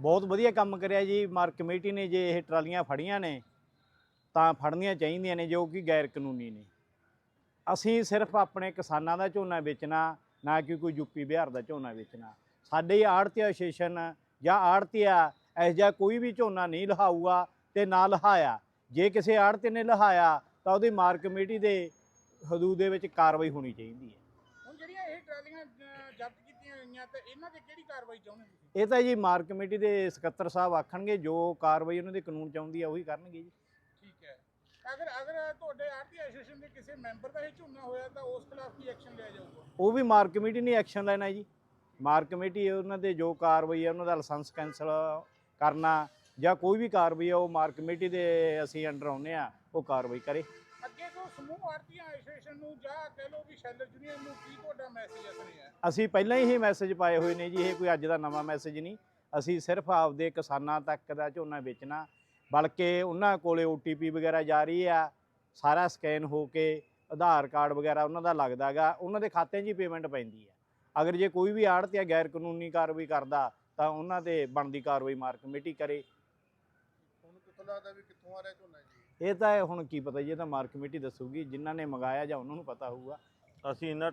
ਬਹੁਤ ਵਧੀਆ ਕੰਮ ਕਰਿਆ ਜੀ। ਮਾਰ ਕਮੇਟੀ ਨੇ ਜੇ ਇਹ ਟਰਾਲੀਆਂ ਫੜੀਆਂ ਨੇ, ਤਾਂ ਫੜਨੀਆਂ ਚਾਹੀਦੀਆਂ ਨੇ, ਜੋ ਕਿ ਗੈਰ ਕਾਨੂੰਨੀ ਨੇ। ਅਸੀਂ ਸਿਰਫ ਆਪਣੇ ਕਿਸਾਨਾਂ ਦਾ ਝੋਨਾ ਵੇਚਣਾ, ਨਾ ਕਿ ਕੋਈ ਯੂਪੀ ਬਿਹਾਰ ਦਾ ਝੋਨਾ ਵੇਚਣਾ। ਸਾਡੇ ਆੜਤੀ ਐਸੋਸੀਏਸ਼ਨ ਜਾਂ ਆੜਤੀਆ ਇਹ ਜਿਹਾ ਕੋਈ ਵੀ ਝੋਨਾ ਨਹੀਂ ਲਹਾਊਗਾ ਤੇ ਨਾ ਲਹਾਇਆ। ਜੇ ਕਿਸੇ ਆੜਤੀ ਨੇ ਲਹਾਇਆ, ਤਾਂ ਉਹਦੀ ਮਾਰ ਕਮੇਟੀ ਦੇ ਹਦੂਦ ਦੇ ਵਿੱਚ ਕਾਰਵਾਈ ਹੋਣੀ ਚਾਹੀਦੀ ਹੈ। ਹੁਣ ਜਿਹੜੀਆਂ ਇਹ ਟਰਾਲੀਆਂ ਜ਼ਬਤ ਗਈਆਂ ਤੇ ਇਹਨਾਂ ਤੇ ਕਿਹੜੀ ਕਾਰਵਾਈ ਚਾਹੁੰਦੇ ਤੁਸੀਂ? ਇਹ ਤਾਂ ਜੀ ਮਾਰ ਕਮੇਟੀ ਦੇ ਸਕੱਤਰ ਸਾਹਿਬ ਆਖਣਗੇ ਜੋ ਕਾਰਵਾਈ ਉਹਨਾਂ ਦੇ ਕਾਨੂੰਨ ਚਾਹੁੰਦੀ ਆ ਉਹੀ ਕਰਨਗੇ ਜੀ। ਠੀਕ ਹੈ। ਅਗਰ ਅਗਰ ਤੁਹਾਡੇ ਆਰਟੀ ਐਸੋਸੀਏਸ਼ਨ ਦੇ ਕਿਸੇ ਮੈਂਬਰ ਦਾ ਇਹ ਝੋਨਾ ਹੋਇਆ ਤਾਂ ਉਸ ਖਿਲਾਫ ਕੀ ਐਕਸ਼ਨ ਲਿਆ ਜਾਊਗਾ? ਉਹ ਵੀ ਮਾਰ ਕਮੇਟੀ ਨੇ ਐਕਸ਼ਨ ਲੈਣਾ ਜੀ। ਮਾਰ ਕਮੇਟੀ ਉਹਨਾਂ ਦੇ ਜੋ ਕਾਰਵਾਈ ਹੈ ਉਹਨਾਂ ਦਾ ਲਾਇਸੈਂਸ ਕੈਂਸਲ ਕਰਨਾ ਜਾਂ ਕੋਈ ਵੀ ਕਾਰਵਾਈ ਹੈ ਉਹ ਮਾਰ ਕਮੇਟੀ ਦੇ ਅਸੀਂ ਅੰਡਰ ਆਉਂਦੇ ਆ ਉਹ ਕਾਰਵਾਈ ਕਰੇ। ਅੱਗੇ ਤੋਂ ਸਮੂਹ ਆਰਟੀ ਐਸੋਸੀਏਸ਼ਨ ਨੂੰ ਜਾਂ ਕਹਿ ਲਓ ਵੀ ਸ਼ੈਲਰ ਯੂਨੀਅਨ ਨੂੰ ਕੀ ਤੁਹਾਡਾ ਮੈਸੇਜ ਅਸਰ ਹੈ ਅਸੀਂ ਪਹਿਲਾਂ ਹੀ ਇਹ ਮੈਸੇਜ ਪਾਏ ਹੋਏ ਨੇ ਜੀ, ਇਹ ਕੋਈ ਅੱਜ ਦਾ ਨਵਾਂ ਮੈਸੇਜ ਨਹੀਂ। ਅਸੀਂ ਸਿਰਫ ਆਪਦੇ ਕਿਸਾਨਾਂ ਤੱਕ ਦਾ ਝੋਨਾ ਵੇਚਣਾ, ਬਲਕਿ ਉਹਨਾਂ ਕੋਲੇ OTP ਵਗੈਰਾ ਜਾ ਰਹੀ ਆ, ਸਾਰਾ ਸਕੈਨ ਹੋ ਕੇ ਆਧਾਰ ਕਾਰਡ ਵਗੈਰਾ ਉਹਨਾਂ ਦਾ ਲੱਗਦਾਗਾ ਉਹਨਾਂ ਦੇ ਖਾਤਿਆਂ 'ਚ ਹੀ ਪੇਮੈਂਟ ਪੈਂਦੀ ਹੈ ਅਗਰ ਜੇ ਕੋਈ ਵੀ ਆੜ੍ਹਤੀਆ ਗੈਰ ਕਾਨੂੰਨੀ ਕਾਰਵਾਈ ਕਰਦਾ, ਤਾਂ ਉਹਨਾਂ ਤੇ ਬਣਦੀ ਕਾਰਵਾਈ ਮਾਰ ਕਮੇਟੀ ਕਰੇ। ਲੱਗਦਾ ਵੀ ਕਿੱਥੋਂ ਆ ਰਿਹਾ ਝੋਨਾ ਜੀ? ਇਹ ਤਾਂ ਹੁਣ ਕੀ ਪਤਾ ਜੀ ਇਹ ਤਾਂ ਮਾਰ ਕਮੇਟੀ ਦੱਸੂਗੀ ਜਿਨ੍ਹਾਂ ਨੇ ਮੰਗਾਇਆ ਜਾਂ ਉਹਨਾਂ ਨੂੰ ਪਤਾ ਹੋਊਗਾ। ਅਸੀਂ ਇਹਨਾਂ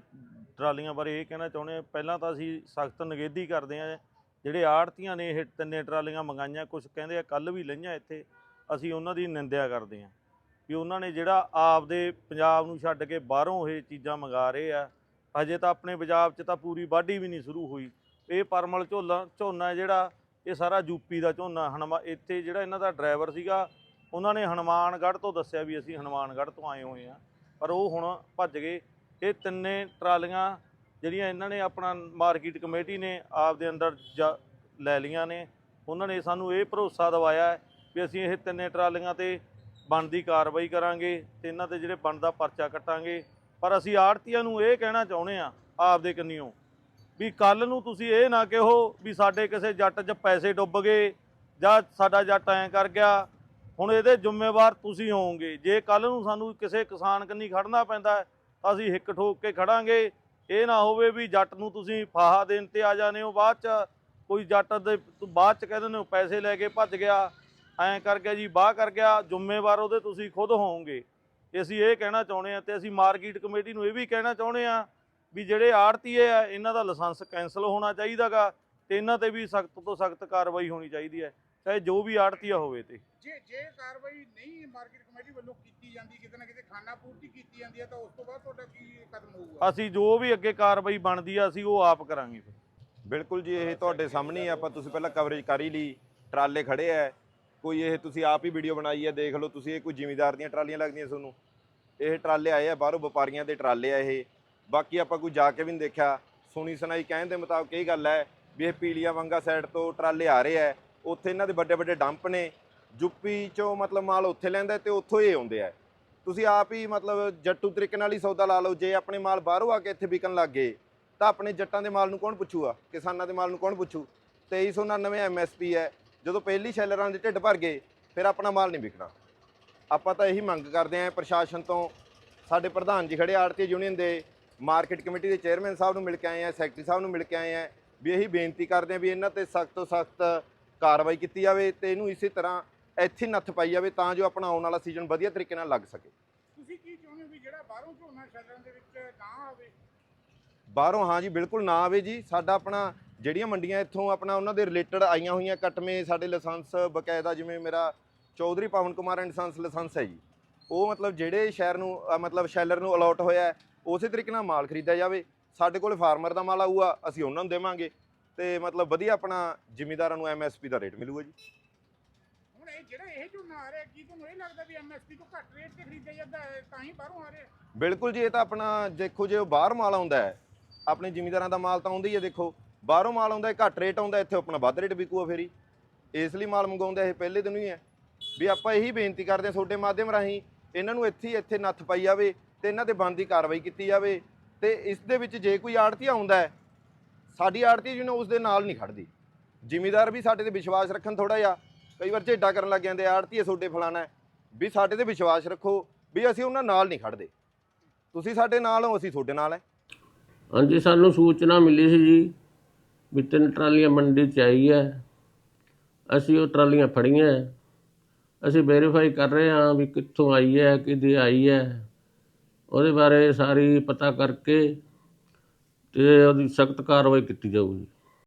ਟਰਾਲੀਆਂ ਬਾਰੇ ਇਹ ਕਹਿਣਾ ਚਾਹੁੰਦੇ ਹਾਂ ਪਹਿਲਾਂ ਤਾਂ ਅਸੀਂ ਸਖਤ ਨਿਗੇਧੀ ਕਰਦੇ ਹਾਂ ਜਿਹੜੇ ਆੜਤੀਆਂ ਨੇ ਇਹ ਤਿੰਨੇ ਟਰਾਲੀਆਂ ਮੰਗਾਈਆਂ ਕੁਝ ਕਹਿੰਦੇ ਆ ਕੱਲ ਵੀ ਲਈਆਂ ਇੱਥੇ ਅਸੀਂ ਉਹਨਾਂ ਦੀ ਨਿੰਦਿਆ ਕਰਦੇ ਹਾਂ ਵੀ ਉਹਨਾਂ ਨੇ ਜਿਹੜਾ ਆਪਦੇ ਪੰਜਾਬ ਨੂੰ ਛੱਡ ਕੇ ਬਾਹਰੋਂ ਇਹ ਚੀਜ਼ਾਂ ਮੰਗਾ ਰਹੇ ਆ ਅਜੇ ਤਾਂ ਆਪਣੇ ਪੰਜਾਬ 'ਚ ਤਾਂ ਪੂਰੀ ਵਾਢੀ ਵੀ ਨਹੀਂ ਸ਼ੁਰੂ ਹੋਈ। ਇਹ ਪਰਮਲ ਝੋਲਾ ਝੋਨਾ ਜਿਹੜਾ ਇਹ ਸਾਰਾ ਯੂਪੀ ਦਾ ਝੋਨਾ, ਹਨਮਾ, ਇੱਥੇ ਜਿਹੜਾ ਇਹਨਾਂ ਦਾ ਡਰਾਈਵਰ ਸੀਗਾ, ਉਹਨਾਂ ਨੇ ਹਨੂਮਾਨਗੜ੍ਹ ਤੋਂ ਦੱਸਿਆ ਵੀ ਅਸੀਂ ਹਨੂਮਾਨਗੜ੍ਹ ਤੋਂ ਆਏ ਹੋਏ ਆ ਪਰ ਉਹ ਹੁਣ ਭੱਜ ਗਏ। ਇਹ ਤਿੰਨੇ ਟਰਾਲੀਆਂ ਜਿਹੜੀਆਂ ਇਹਨਾਂ ਨੇ ਆਪਣਾ ਮਾਰਕੀਟ ਕਮੇਟੀ ਨੇ ਆਪ ਦੇ ਅੰਦਰ ਜ- ਲੈ ਲੀਆਂ ਨੇ। ਉਹਨਾਂ ਨੇ ਸਾਨੂੰ ਇਹ ਭਰੋਸਾ ਦਿਵਾਇਆ ਵੀ ਅਸੀਂ ਇਹ ਤਿੰਨੇ ਟਰਾਲੀਆਂ ਤੇ ਬਣਦੀ ਕਾਰਵਾਈ ਕਰਾਂਗੇ ਤੇ ਇਹਨਾਂ ਤੇ ਜਿਹੜੇ ਬਣਦਾ ਪਰਚਾ ਕੱਟਾਂਗੇ। ਪਰ ਅਸੀਂ ਆੜਤੀਆਂ ਨੂੰ ਇਹ ਕਹਿਣਾ ਚਾਹੁੰਦੇ ਆ ਆਪਦੇ ਕੰਨਿਓ ਵੀ ਕੱਲ ਨੂੰ ਤੁਸੀਂ ਇਹ ਨਾ ਕਹੋ ਵੀ ਸਾਡੇ ਕਿਸੇ ਜੱਟ 'ਚ ਪੈਸੇ ਡੁੱਬ ਗਏ ਜਾਂ ਸਾਡਾ ਜੱਟ ਐਂ ਕਰ ਗਿਆ। ਹੁਣ ਇਹਦੇ ਜ਼ਿੰਮੇਵਾਰ ਤੁਸੀਂ ਹੋਵੋਗੇ। ਜੇ ਕੱਲ ਨੂੰ ਸਾਨੂੰ ਕਿਸੇ ਕਿਸਾਨ ਕੰਨੀ ਖੜਨਾ ਪੈਂਦਾ ਤਾਂ ਅਸੀਂ ਹਿੱਕ ਠੋਕ ਕੇ ਖੜਾਂਗੇ। ਇਹ ਨਾ ਹੋਵੇ ਵੀ ਜੱਟ ਨੂੰ ਤੁਸੀਂ ਫਾਹਾ ਦੇਣ ਤੇ ਆ ਜਾਣੇ ਹੋ ਬਾਅਦ ਚ। ਕੋਈ ਜੱਟ ਦੇ ਬਾਅਦ ਚ ਕਹਿ ਦਿੰਦੇ ਹੋ, ਪੈਸੇ ਲੈ ਕੇ ਭੱਜ ਗਿਆ, ਐਂ ਕਰ ਗਿਆ ਜੀ, ਬਾਹ ਕਰ ਗਿਆ, ਜ਼ਿੰਮੇਵਾਰ ਉਹਦੇ ਤੁਸੀਂ ਖੁਦ ਹੋਵੋਗੇ। ਅਸੀਂ ਇਹ ਕਹਿਣਾ ਚਾਹੁੰਦੇ ਆ ਤੇ ਅਸੀਂ ਮਾਰਕੀਟ ਕਮੇਟੀ ਨੂੰ ਇਹ ਵੀ ਕਹਿਣਾ ਚਾਹੁੰਦੇ ਆ ਵੀ ਜਿਹੜੇ ਆੜਤੀਏ ਆ ਇਹਨਾਂ ਦਾ ਲਾਇਸੈਂਸ ਕੈਂਸਲ ਹੋਣਾ ਚਾਹੀਦਾਗਾ ਤੇ ਇਹਨਾਂ ਤੇ ਵੀ ਸਖਤ ਤੋਂ ਸਖਤ ਕਾਰਵਾਈ ਹੋਣੀ ਚਾਹੀਦੀ ਹੈ ਚਾਹੇ ਜੋ ਵੀ ਆੜਤੀਆ ਹੋਵੇ ਤੇ। ਜੇ ਜੇ ਕਾਰਵਾਈ ਨਹੀਂ ਮਾਰਕੀਟ ਕਮੇਟੀ ਵੱਲੋਂ ਕੀਤੀ ਜਾਂਦੀ ਕਿਤੇ ਨਾ ਕਿਤੇ ਖਾਨਾ ਪੂਰਤੀ ਕੀਤੀ ਜਾਂਦੀ ਹੈ ਤਾਂ ਉਸ ਤੋਂ ਬਾਅਦ ਤੁਹਾਡਾ ਕੀ ਕਦਮ ਹੋਊਗਾ? ਅਸੀਂ ਜੋ ਵੀ ਅੱਗੇ ਕਾਰਵਾਈ ਬਣਦੀ ਆ ਅਸੀਂ ਉਹ ਆਪ ਕਰਾਂਗੇ ਫਿਰ। ਬਿਲਕੁਲ ਜੀ ਇਹ ਤੁਹਾਡੇ ਸਾਹਮਣੇ ਆਪਾਂ ਤੁਸੀਂ ਪਹਿਲਾਂ ਕਵਰੇਜ ਕਰ ਹੀ ਲਈ ਟਰਾਲੇ ਖੜੇ ਆ। ਕੋਈ ਇਹ ਤੁਸੀਂ ਆਪ ਹੀ ਵੀਡੀਓ ਬਣਾਈ ਹੈ ਦੇਖ ਲਓ ਤੁਸੀਂ ਇਹ ਕੋਈ ਜ਼ਿਮੀਦਾਰ ਦੀਆਂ ਟਰਾਲੀਆਂ ਲੱਗਦੀਆਂ ਤੁਹਾਨੂੰ। ਇਹ ਟਰਾਲੇ ਆਏ ਆ ਬਾਹਰੋਂ ਵਪਾਰੀਆਂ ਦੇ ਟਰਾਲੇ ਆ ਇਹ। ਬਾਕੀ ਆਪਾਂ ਕੋਈ ਜਾ ਕੇ ਵੀ ਨਹੀਂ ਦੇਖਿਆ। ਸੁਣੀ ਸੁਣਾਈ ਕਹਿਣ ਦੇ ਮੁਤਾਬਕ ਇਹ ਗੱਲ ਹੈ ਵੀ ਇਹ ਪੀਲੀਆ ਵੰਗਾ ਸਾਈਡ ਤੋਂ ਟਰਾਲੇ ਆ ਰਹੇ ਆ। ਉੱਥੇ ਇਹਨਾਂ ਦੇ ਵੱਡੇ ਵੱਡੇ ਡੰਪ ਨੇ। ਯੂਪੀ ਚੋਂ ਮਤਲਬ ਮਾਲ ਉੱਥੇ ਲੈਂਦਾ ਤੇ ਉੱਥੋਂ ਹੀ ਆਉਂਦੇ ਆ। ਤੁਸੀਂ ਆਪ ਹੀ ਮਤਲਬ ਜੱਟੂ ਤਰੀਕੇ ਨਾਲ ਹੀ ਸੌਦਾ ਲਾ ਲਓ। ਜੇ ਆਪਣੇ ਮਾਲ ਬਾਹਰੋਂ ਆ ਕੇ ਇੱਥੇ ਵਿਕਣ ਲੱਗ ਗਏ, ਤਾਂ ਆਪਣੇ ਜੱਟਾਂ ਦੇ ਮਾਲ ਨੂੰ ਕੌਣ ਪੁੱਛੂਗਾ? ਕਿਸਾਨਾਂ ਦੇ ਮਾਲ ਨੂੰ ਕੌਣ ਪੁੱਛੂ? 2399 ਐਮਐਸਪੀ ਹੈ। ਜਦੋਂ ਪਹਿਲੀ ਸ਼ੈਲਰਾਂ ਦੇ ਢਿੱਡ ਭਰ ਗਏ, ਫਿਰ ਆਪਣਾ ਮਾਲ ਨਹੀਂ ਵਿਕਣਾ। ਆਪਾਂ ਤਾਂ ਇਹੀ ਮੰਗ ਕਰਦੇ ਆਂ ਪ੍ਰਸ਼ਾਸਨ ਤੋਂ। ਸਾਡੇ ਪ੍ਰਧਾਨ ਜੀ ਖੜੇ ਆੜਤੀ ਯੂਨੀਅਨ ਦੇ। ਮਾਰਕੀਟ ਕਮੇਟੀ ਦੇ ਚੇਅਰਮੈਨ ਸਾਹਿਬ ਨੂੰ ਮਿਲ ਕੇ ਆਏ ਆ ਸੈਕਟਰੀ ਸਾਹਿਬ ਨੂੰ ਮਿਲ ਕੇ ਆਏ ਆ ਵੀ ਇਹੀ ਬੇਨਤੀ ਕਰਦੇ ਆ ਵੀ ਇਹਨਾਂ ਤੇ ਸਖਤ ਤੋਂ ਸਖਤ ਕਾਰਵਾਈ ਕੀਤੀ ਜਾਵੇ ਤੇ ਇਹਨੂੰ ਇਸੇ ਤਰ੍ਹਾਂ ਇੱਥੇ ਨੱਥ ਪਾਈ ਜਾਵੇ ਤਾਂ ਜੋ ਆਪਣਾ ਆਉਣ ਵਾਲਾ ਸੀਜ਼ਨ ਵਧੀਆ ਤਰੀਕੇ ਨਾਲ ਲੱਗ ਸਕੇ। ਤੁਸੀਂ ਕੀ ਚਾਹੁੰਦੇ ਹੋ ਵੀ ਜਿਹੜਾ ਬਾਹਰੋਂ ਝੋਨਾ ਸ਼ੈਲਰਾਂ ਦੇ ਵਿੱਚ ਨਾ ਆਵੇ? ਬਾਹਰੋਂ ਹਾਂ ਜੀ ਬਿਲਕੁਲ ਨਾ ਆਵੇ ਜੀ। ਸਾਡਾ ਆਪਣਾ ਜਿਹੜੀਆਂ ਮੰਡੀਆਂ ਇੱਥੋਂ ਆਪਣਾ ਉਹਨਾਂ ਦੇ ਰਿਲੇਟਡ ਆਈਆਂ ਹੋਈਆਂ ਕਟਮੇ ਸਾਡੇ ਲਾਇਸੈਂਸ ਬਕਾਇਦਾ ਜਿਵੇਂ ਮੇਰਾ Chaudhary Pawan Kumar and sons license ਹੈ ਜੀ। ਉਹ ਮਤਲਬ ਜਿਹੜੇ ਸ਼ਹਿਰ ਨੂੰ ਅ, ਮਤਲਬ ਸ਼ੈਲਰ ਨੂੰ ਅਲਾਟ ਹੋਇਆ ਹੈ, ਉਸੇ ਤਰੀਕੇ ਨਾਲ ਮਾਲ ਖਰੀਦਿਆ ਜਾਵੇ ਸਾਡੇ ਕੋਲ ਫਾਰਮਰ ਦਾ ਮਾਲ ਆਊਗਾ ਅਸੀਂ ਉਹਨਾਂ ਨੂੰ ਦੇਵਾਂਗੇ। ਤੇ ਮਤਲਬ ਵਧੀਆ ਆਪਣਾ ਜ਼ਿਮੀਦਾਰਾਂ ਨੂੰ ਐਮਐਸਪੀ ਦਾ ਰੇਟ ਮਿਲੂਗਾ ਜੀ। ਹੁਣ ਇਹ ਜਿਹੜਾ ਇਹ ਝੋਨਾ ਆ ਰਿਹਾ ਕੀ ਤੁਹਾਨੂੰ ਇਹ ਲੱਗਦਾ ਵੀ ਐਮਐਸਪੀ ਤੋਂ ਘੱਟ ਰੇਟ ਤੇ ਖਰੀਦਿਆ ਜਾਂਦਾ ਹੈ ਤਾਂ ਹੀ ਬਾਹਰੋਂ ਆ ਰਿਹਾ? ਬਿਲਕੁਲ ਜੀ ਇਹ ਤਾਂ ਆਪਣਾ ਦੇਖੋ ਜੇ ਉਹ ਬਾਹਰ ਮਾਲ ਆਉਂਦਾ ਹੈ ਆਪਣੇ ਜ਼ਿਮੀਦਾਰਾਂ ਦਾ ਮਾਲ ਤਾਂ ਆਉਂਦਾ ਹੀ ਹੈ ਦੇਖੋ। ਬਾਹਰੋਂ ਮਾਲ ਆਉਂਦਾ ਹੈ ਘੱਟ ਰੇਟ ਆਉਂਦਾ ਇੱਥੇ ਆਪਣਾ ਵੱਧ ਰੇਟ ਵਿਕੂਗਾ ਫੇਰੀ ਇਸ ਲਈ ਮਾਲ ਮੰਗਾਉਂਦਾ ਇਹ ਪਹਿਲੇ ਦਿਨ ਹੀ ਹੈ। ਵੀ ਆਪਾਂ ਇਹੀ ਬੇਨਤੀ ਕਰਦੇ ਹਾਂ ਤੁਹਾਡੇ ਮਾਧਿਅਮ ਰਾਹੀਂ ਇਹਨਾਂ ਨੂੰ ਇੱਥੇ ਇੱਥੇ ਨੱਥ ਪਾਈ ਜਾਵੇ ਤੇ ਇਹਨਾਂ ਤੇ ਬਣਦੀ ਕਾਰਵਾਈ ਕੀਤੀ ਜਾਵੇ ਤੇ ਇਸ ਦੇ ਵਿੱਚ ਜੇ ਕੋਈ ਆੜਤੀ ਆਉਂਦਾ ਹੈ, ਸਾਡੀ ਆੜਤੀ ਜਿਹਨੂੰ ਉਸ ਦੇ ਨਾਲ ਨਹੀਂ ਖੜਦੀ। ਜ਼ਿਮੀਦਾਰ ਵੀ ਸਾਡੇ ਤੇ ਵਿਸ਼ਵਾਸ ਰੱਖਣ ਥੋੜਾ ਜਿਹਾ। ਕਈ ਵਾਰ ਝੇਡਾ ਕਰਨ ਲੱਗ ਜਾਂਦੇ ਆੜਤੀ ਤੁਹਾਡੇ ਫਲਾਣਾ ਵੀ ਸਾਡੇ ਤੇ ਵਿਸ਼ਵਾਸ ਰੱਖੋ ਵੀ ਅਸੀਂ ਉਹਨਾਂ ਨਾਲ ਨਹੀਂ ਖੜਦੇ। ਤੁਸੀਂ ਸਾਡੇ ਨਾਲ ਹੋ, ਅਸੀਂ ਤੁਹਾਡੇ ਨਾਲ ਹੈ। ਹਾਂਜੀ, ਸਾਨੂੰ ਸੂਚਨਾ ਮਿਲੀ ਸੀ ਜੀ ਵੀ ਤਿੰਨ ਟਰਾਲੀਆਂ ਮੰਡੀ 'ਚ ਆਈ ਹੈ। ਅਸੀਂ ਉਹ ਟਰਾਲੀਆਂ ਫੜੀਆਂ ਅਸੀਂ ਵੈਰੀਫਾਈ ਕਰ ਰਹੇ ਹਾਂ ਵੀ ਕਿੱਥੋਂ ਆਈ ਹੈ, ਕਿਹਦੀ ਆਈ ਹੈ। ਉਹਦੇ ਬਾਰੇ ਸਾਰੀ ਪਤਾ ਕਰਕੇ ਅਤੇ ਉਹਦੀ ਸਖਤ ਕਾਰਵਾਈ ਕੀਤੀ ਜਾਊਗੀ।